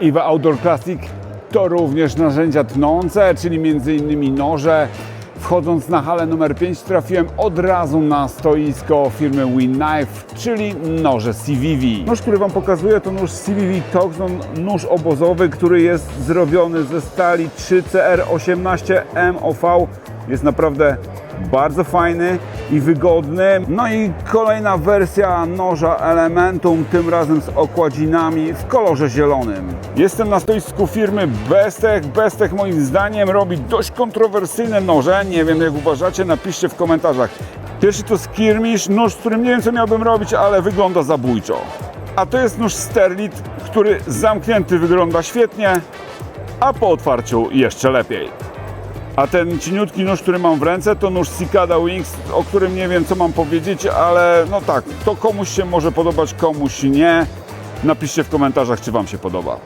Iwa Outdoor Classic to również narzędzia tnące, czyli m.in. noże. Wchodząc na halę numer 5 trafiłem od razu na stoisko firmy Win Knife, czyli noże CVV. Nóż, który Wam pokazuję to nóż CVV Toxon, nóż obozowy, który jest zrobiony ze stali 3CR18 MOV. Jest naprawdę bardzo fajny i wygodny. No i kolejna wersja noża Elementum, tym razem z okładzinami w kolorze zielonym. Jestem na stoisku firmy Bestech. Bestech moim zdaniem robi dość kontrowersyjne noże. Nie wiem jak uważacie, napiszcie w komentarzach. Pierwszy to skirmish, nóż, z którym nie wiem co miałbym robić, ale wygląda zabójczo. A to jest nóż Sterlit, który zamknięty wygląda świetnie, a po otwarciu jeszcze lepiej. A ten cieniutki nóż, który mam w ręce, to nóż Cicada Wings, o którym nie wiem, co mam powiedzieć, ale no tak, to komuś się może podobać, komuś nie. Napiszcie w komentarzach, czy Wam się podoba.